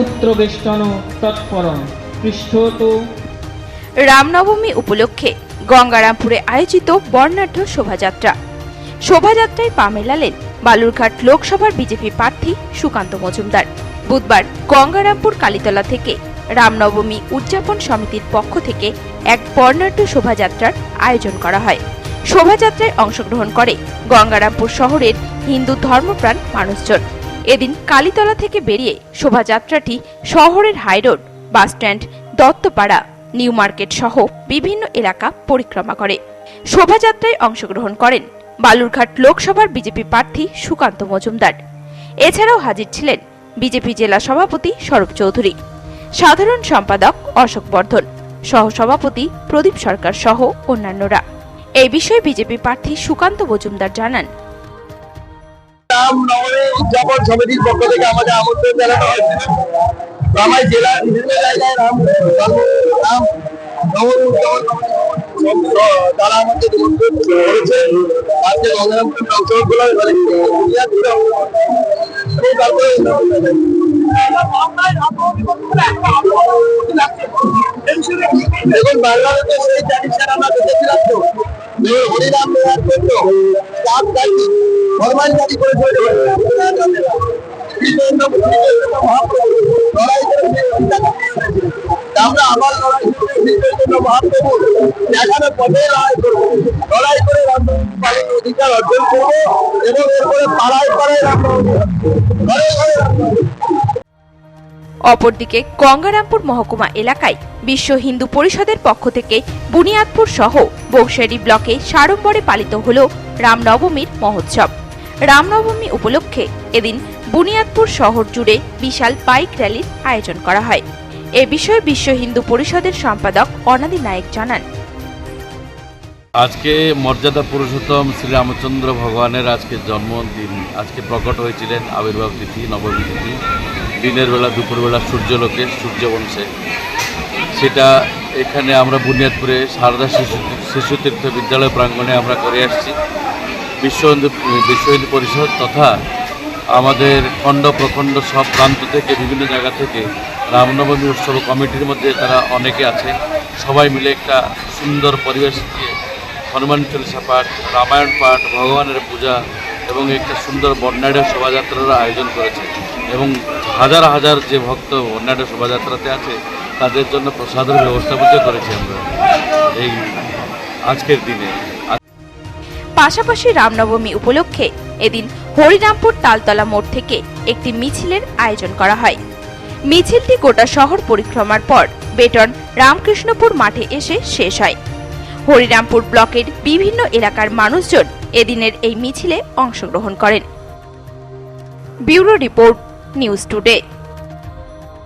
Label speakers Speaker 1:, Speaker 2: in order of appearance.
Speaker 1: পুত্রবেষ্টন তৎপরম
Speaker 2: রামনবমী উপলক্ষে গঙ্গারামপুরে আয়োজিত বর্ণাঢ্য শোভাযাত্রা। শোভাযাত্রায় পা মেলালেন বালুরঘাট লোকসভার বিজেপি প্রার্থী সুকান্ত মজুমদার। বুধবার গঙ্গারামপুর কালীতলা থেকে রামনবমী উদযাপন সমিতির পক্ষ থেকে এক বর্ণাঢ্য শোভাযাত্রার আয়োজন করা হয়। শোভাযাত্রায় অংশগ্রহণ করে গঙ্গারামপুর শহরের হিন্দু ধর্মপ্রাণ মানুষজন। এদিন কালীতলা থেকে বেরিয়ে শোভাযাত্রাটি শহরের high road, bus stand, Duttapara, new market সহ বিভিন্ন এলাকা পরিক্রমা করে। শোভাযাত্রায় অংশগ্রহণ করেন বালুরঘাট লোকসভার বিজেপি প্রার্থী সুকান্ত মজুমদার। এছাড়াও হাজির ছিলেন বিজেপি জেলা সভাপতি স্বরূপ চৌধুরী, সাধারণ সম্পাদক অশোক বর্ধন, সহসভাপতি প্রদীপ সরকার সহ অন্যান্যরা। এই বিষয়ে বিজেপি প্রার্থী সুকান্ত মজুমদার জানান
Speaker 3: রাম নবমী উদযাপন সমিতির পক্ষ থেকে আমাদের আমন্ত্রণ জানানো হয়েছে। তো আমার জেলার বিভিন্ন জায়গায় রাম রাম নবমী উদযাপন তারা আমাকে নিমন্ত্রণ করেছে। আজকে গঙ্গারামপুর। এবং তারপরে দেখুন, বাংলাদেশে হরিরাম দেওয়ার জন্য চাপ
Speaker 2: অপরদিকে গঙ্গারামপুর মহকুমা এলাকায় বিশ্ব হিন্দু পরিষদের পক্ষ থেকে বুনিয়াদপুর সহ বংশারি ব্লকে সাড়ম্বরে পালিত হল রামনবমীর মহোৎসব। রামনবমী উপলক্ষে এদিন বুনিয়াদপুর শহর জুড়ে বিশাল বাইক র্যালির আয়োজন করা হয়। এ বিষয়ে বিশ্ব হিন্দু পরিষদের সম্পাদক অনাদি নায়েক জানান।
Speaker 4: আজকে মর্যাদা পুরুষোত্তম শ্রীরামচন্দ্র ভগবানের আজকে জন্মদিন। আজকে প্রকট হয়েছিলেন আবির্ভাব তিথি, নবমী তিথি। দিনের বেলা দুপুরবেলা সূর্যলোকে সূর্যবংশে সেটা এখানে আমরা বুনিয়াদপুরে সারদা শিশু শিশু তীর্থ বিদ্যালয় প্রাঙ্গণে আমরা করে আসছি। বিশ্ব হিন্দু বিশ্ব হিন্দু পরিষদ তথা আমাদের খণ্ড, প্রখণ্ড সব প্রান্ত থেকে, বিভিন্ন জায়গা থেকে রামনবমী উৎসব কমিটির মধ্যে তারা অনেকে আছে। সবাই মিলে একটা সুন্দর পরিবেশ দিয়ে হনুমান চল্লিশা পাঠ, রামায়ণ পাঠ, ভগবানের পূজা এবং একটা সুন্দর বর্ণাঢ্য শোভাযাত্রার আয়োজন করেছে এবং হাজার হাজার যে ভক্ত বর্ণাঢ্য শোভাযাত্রাতে আছে, তাদের জন্য প্রসাদের ব্যবস্থা করেছি আমরা এই আজকের দিনে।
Speaker 2: পাশাপাশি রামনবমী উপলক্ষে এদিন হরিরামপুর তালতলা মোড় থেকে একটি মিছিলের আয়োজন করা হয়। মিছিলটি গোটা শহর পরিক্রমার পর বেটন রামকৃষ্ণপুর মাঠে এসে শেষ হয়। হরিরামপুর ব্লকের বিভিন্ন এলাকার মানুষজন এদিনের এই মিছিলে অংশগ্রহণ করেন। Bureau report news today.